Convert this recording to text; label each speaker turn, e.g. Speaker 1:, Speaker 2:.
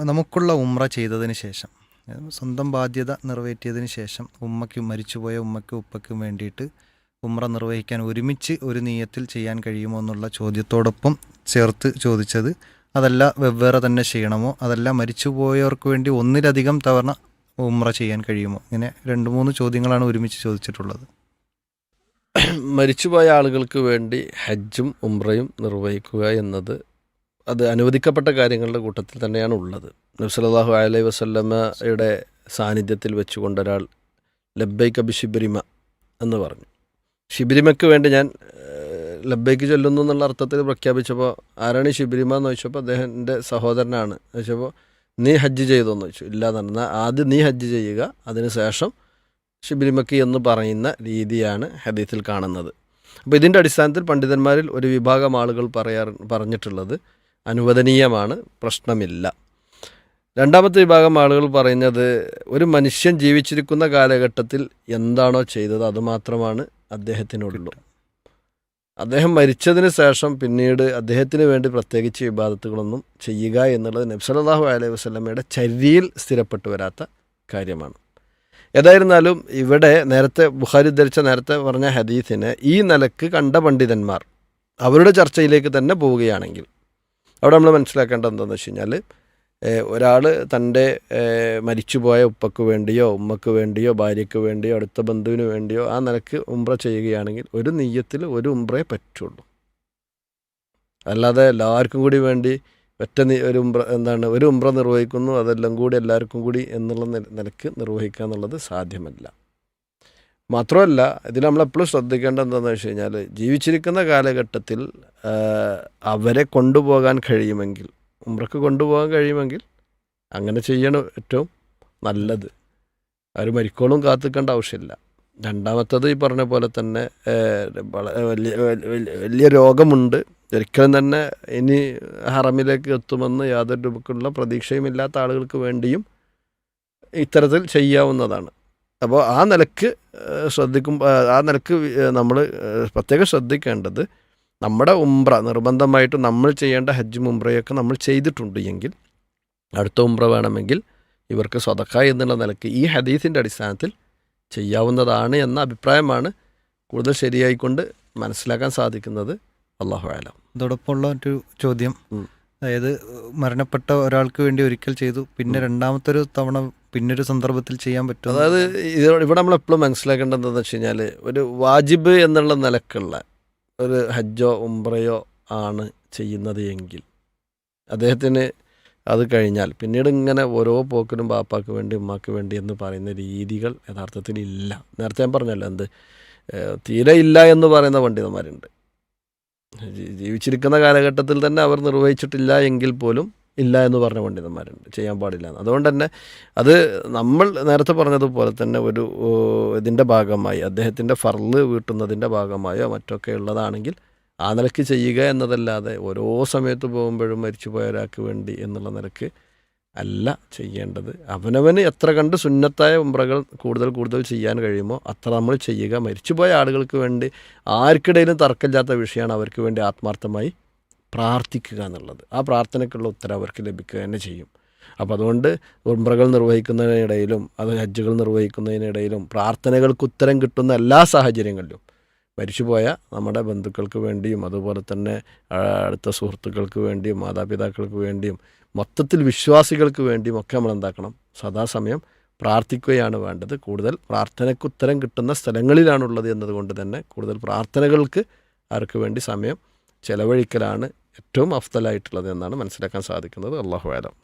Speaker 1: നമുക്കുള്ള ഉമ്ര ചെയ്തതിന് ശേഷം സ്വന്തം ബാധ്യത നിറവേറ്റിയതിന് ശേഷം ഉമ്മയ്ക്കും മരിച്ചുപോയ ഉമ്മയ്ക്കും ഉപ്പയ്ക്കും വേണ്ടിയിട്ട് ഉമ്ര നിർവഹിക്കാൻ ഒരുമിച്ച് ഒരു നീയത്തിൽ ചെയ്യാൻ കഴിയുമോ എന്നുള്ള ചോദ്യത്തോടൊപ്പം ചേർത്ത് ചോദിച്ചത് അതല്ല വെവ്വേറെ തന്നെ ചെയ്യണമോ അതല്ല മരിച്ചുപോയവർക്ക് വേണ്ടി ഒന്നിലധികം തവണ ഉമ്ര ചെയ്യാൻ കഴിയുമോ? ഇങ്ങനെ രണ്ട് മൂന്ന് ചോദ്യങ്ങളാണ് ഒരുമിച്ച് ചോദിച്ചിട്ടുള്ളത്.
Speaker 2: മരിച്ചുപോയ ആളുകൾക്ക് വേണ്ടി ഹജ്ജും ഉംറയും നിർവഹിക്കുക എന്നത് അത് അനുവദിക്കപ്പെട്ട കാര്യങ്ങളുടെ കൂട്ടത്തിൽ തന്നെയാണ് ഉള്ളത്. നബ്സലാഹു അലൈഹി വസല്ലമ്മയുടെ സാന്നിധ്യത്തിൽ വെച്ചുകൊണ്ട് ഒരാൾ ലബ്ബൈക്ക് അബി ഷിബിരിമ എന്ന് പറഞ്ഞു. ഷിബിരിമയ്ക്ക് വേണ്ടി ഞാൻ ഏഹ്, ലബ്ബൈക്ക് ചൊല്ലുന്നു എന്നുള്ള അർത്ഥത്തിൽ പ്രഖ്യാപിച്ചപ്പോൾ ആരാണ് ഈ ഷിബിരിമ എന്ന് ചോദിച്ചപ്പോൾ അദ്ദേഹത്തിന്റെ സഹോദരനാണ്. ചോദിച്ചപ്പോൾ നീ ഹജ്ജ് ചെയ്തോ? എന്ന് ചോദിച്ചു. ഇല്ല എന്ന് ആദ്യം നീ ഹജ്ജ് ചെയ്യുക അതിനുശേഷം ശേഷം ഷിബിരിമക്കി എന്ന് പറയുന്ന രീതിയാണ് ഹദീസിൽ കാണുന്നത്. അപ്പോൾ ഇതിന്റെ അടിസ്ഥാനത്തിൽ പണ്ഡിതന്മാരിൽ ഒരു വിഭാഗം ആളുകൾ പറയാറ് പറഞ്ഞിട്ടുള്ളത് അനുവദനീയമാണ്. പ്രശ്നമില്ല. രണ്ടാമത്തെ വിഭാഗം ആളുകൾ പറയുന്നത് ഒരു മനുഷ്യൻ ജീവിച്ചിരിക്കുന്ന കാലഘട്ടത്തിൽ എന്താണോ ചെയ്തത് അതുമാത്രമാണ് അദ്ദേഹത്തിനുള്ളൂ. അദ്ദേഹം മരിച്ചതിന് ശേഷം പിന്നീട് അദ്ദേഹത്തിന് വേണ്ടി പ്രത്യേകിച്ച് വിവാദത്തുകളൊന്നും ചെയ്യുക എന്നുള്ളത് നബ്സലാഹു അലൈഹി വസ്ലമയുടെ ചര്യയിൽ സ്ഥിരപ്പെട്ടു വരാത്ത കാര്യമാണ്. ഏതായിരുന്നാലും ഇവിടെ നേരത്തെ ബുഹാരി ധരിച്ച നേരത്തെ പറഞ്ഞ ഹദീസിനെ ഈ നിലയ്ക്ക് കണ്ട പണ്ഡിതന്മാർ അവരുടെ ചർച്ചയിലേക്ക് തന്നെ പോവുകയാണെങ്കിൽ അവിടെ നമ്മൾ മനസ്സിലാക്കേണ്ടത് എന്താണെന്ന് വെച്ച് കഴിഞ്ഞാൽ ഒരാൾ തന്റെ മരിച്ചുപോയ ഉപ്പക്ക് വേണ്ടിയോ ഉമ്മക്ക് വേണ്ടിയോ ഭാര്യയ്ക്ക് വേണ്ടിയോ അടുത്ത ബന്ധുവിന് വേണ്ടിയോ ആ നിലയ്ക്ക് ഉംറ ചെയ്യുകയാണെങ്കിൽ ഒരു നെയ്യത്തിൽ ഒരു ഉംറയെ പറ്റുള്ളൂ. അല്ലാതെ എല്ലാവർക്കും കൂടി വേണ്ടി ഒറ്റ ഒരു ഉംറ എന്താണ് ഒരു ഉംറ നിർവഹിക്കുന്നു അതെല്ലാം കൂടി എല്ലാവർക്കും കൂടി എന്നുള്ള നില- നിലയ്ക്ക് നിർവഹിക്കുക എന്നുള്ളത് സാധ്യമല്ല. മാത്രമല്ല ഇതിൽ നമ്മളെപ്പോഴും ശ്രദ്ധിക്കേണ്ടത് എന്താണെന്ന് വെച്ച് കഴിഞ്ഞാൽ ജീവിച്ചിരിക്കുന്ന കാലഘട്ടത്തിൽ അവരെ കൊണ്ടുപോകാൻ കഴിയുമെങ്കിൽ ഉമ്രക്ക് കൊണ്ടുപോകാൻ കഴിയുമെങ്കിൽ അങ്ങനെ ചെയ്യണം ഏറ്റവും നല്ലത്. അവർ മരിക്കോളും കാത്തിക്കേണ്ട ആവശ്യമില്ല. രണ്ടാമത്തത് ഈ പറഞ്ഞ പോലെ തന്നെ വലിയ- വലിയ രോഗമുണ്ട്. ഒരിക്കലും തന്നെ ഇനി ഹറമിലേക്ക് എത്തുമെന്ന് യാതൊരു രൂപക്കുള്ള പ്രതീക്ഷയുമില്ലാത്ത ആളുകൾക്ക് വേണ്ടിയും ഇത്തരത്തിൽ ചെയ്യാവുന്നതാണ്. അപ്പോൾ ആ നിലയ്ക്ക് ശ്രദ്ധിക്കും ആ നിലയ്ക്ക് നമ്മൾ പ്രത്യേകം ശ്രദ്ധിക്കേണ്ടത് നമ്മുടെ ഉംറ നിർബന്ധമായിട്ട് നമ്മൾ ചെയ്യേണ്ട ഹജ്ജ് ഉംറയൊക്കെ നമ്മൾ ചെയ്തിട്ടുണ്ട് എങ്കിൽ അടുത്ത ഉംറ വേണമെങ്കിൽ ഇവർക്ക് സ്വതക്ക എന്നുള്ള നിലയ്ക്ക് ഈ ഹദീസിന്റെ അടിസ്ഥാനത്തിൽ ചെയ്യാവുന്നതാണ് എന്ന അഭിപ്രായമാണ് കൂടുതൽ ശരിയായിക്കൊണ്ട് മനസ്സിലാക്കാൻ സാധിക്കുന്നത് അള്ളാഹു ആലം
Speaker 1: അതോടൊപ്പമുള്ള ഒരു ചോദ്യം. അതായത് മരണപ്പെട്ട ഒരാൾക്ക് വേണ്ടി ഒരിക്കൽ ചെയ്തു പിന്നെ രണ്ടാമത്തെ ഒരു തവണ പിന്നൊരു സന്ദർഭത്തിൽ ചെയ്യാൻ പറ്റും
Speaker 2: അതായത് ഇത് ഇവിടെ നമ്മൾ എപ്പോഴും മനസ്സിലാക്കേണ്ടത് എന്താണെന്ന് വെച്ച് കഴിഞ്ഞാൽ ഒരു വാജിബ് എന്നുള്ള നിലക്കുള്ള ഒരു ഹജ്ജോ ഉംറയോ ആണ് ചെയ്യുന്നത് എങ്കിൽ അദ്ദേഹത്തിന് അത് കഴിഞ്ഞാൽ പിന്നീട് ഇങ്ങനെ ഓരോ പോക്കിനും ബാപ്പാക്ക് വേണ്ടി ഉമ്മാക്ക് വേണ്ടി എന്ന് പറയുന്ന രീതികൾ യഥാർത്ഥത്തിൽ ഇല്ല. നേരത്തെ ഞാൻ പറഞ്ഞല്ലോ എന്ത്? തീരെ ഇല്ല എന്ന് പറയുന്ന പണ്ഡിതന്മാരുണ്ട്. ജീവിച്ചിരിക്കുന്ന കാലഘട്ടത്തിൽ തന്നെ അവർ നിർവഹിച്ചിട്ടില്ല എങ്കിൽ പോലും ഇല്ല എന്ന് പറഞ്ഞ പണ്ഡിതന്മാരുണ്ട്. ചെയ്യാൻ പാടില്ല എന്ന്. അതുകൊണ്ട് തന്നെ അത് നമ്മൾ നേരത്തെ പറഞ്ഞതുപോലെ തന്നെ ഒരു ഇതിന്റെ ഭാഗമായി അദ്ദേഹത്തിന്റെ ഫർൾ വീട്ടുന്നതിന്റെ ഭാഗമായോ മറ്റൊക്കെ ഉള്ളതാണെങ്കിൽ ആ നിലയ്ക്ക് ചെയ്യുക എന്നതല്ലാതെ ഓരോ സമയത്ത് പോകുമ്പോഴും മരിച്ചുപോയ ഒരാൾക്ക് വേണ്ടി എന്നുള്ള നിലയ്ക്ക് അല്ല ചെയ്യേണ്ടത്. അവനവന് എത്ര കണ്ട് സുന്നത്തായ ഉംറകൾ കൂടുതൽ കൂടുതൽ ചെയ്യാൻ കഴിയുമോ അത്ര നമ്മൾ ചെയ്യുക. മരിച്ചുപോയ ആളുകൾക്ക് വേണ്ടി ആർക്കിടയിലും തർക്കമില്ലാത്ത വിഷയമാണ് അവർക്ക് വേണ്ടി ആത്മാർത്ഥമായി പ്രാർത്ഥിക്കുക എന്നുള്ളത്. ആ പ്രാർത്ഥനയ്ക്കുള്ള ഉത്തരം അവർക്ക് ലഭിക്കുക തന്നെ ചെയ്യും. അപ്പോൾ അതുകൊണ്ട് ഉംറകൾ നിർവഹിക്കുന്നതിനിടയിലും അത് ഹജ്ജുകൾ നിർവഹിക്കുന്നതിനിടയിലും പ്രാർത്ഥനകൾക്ക് ഉത്തരം കിട്ടുന്ന എല്ലാ സാഹചര്യങ്ങളിലും മരിച്ചുപോയ നമ്മുടെ ബന്ധുക്കൾക്ക് വേണ്ടിയും അതുപോലെ തന്നെ അടുത്ത സുഹൃത്തുക്കൾക്ക് വേണ്ടിയും മാതാപിതാക്കൾക്ക് വേണ്ടിയും മൊത്തത്തിൽ വിശ്വാസികൾക്ക് വേണ്ടിയും ഒക്കെ നമ്മൾ എന്താക്കണം? സദാസമയം പ്രാർത്ഥിക്കുകയാണ് വേണ്ടത്. കൂടുതൽ പ്രാർത്ഥനയ്ക്ക് ഉത്തരം കിട്ടുന്ന സ്ഥലങ്ങളിലാണുള്ളത് എന്നതുകൊണ്ട് തന്നെ കൂടുതൽ പ്രാർത്ഥനകൾക്ക് ആർക്ക് വേണ്ടി സമയം ചെലവഴിക്കലാണ് ഏറ്റവും അഫ്തലായിട്ടുള്ളത് എന്നാണ് മനസ്സിലാക്കാൻ സാധിക്കുന്നത്. അള്ളാഹു ആലം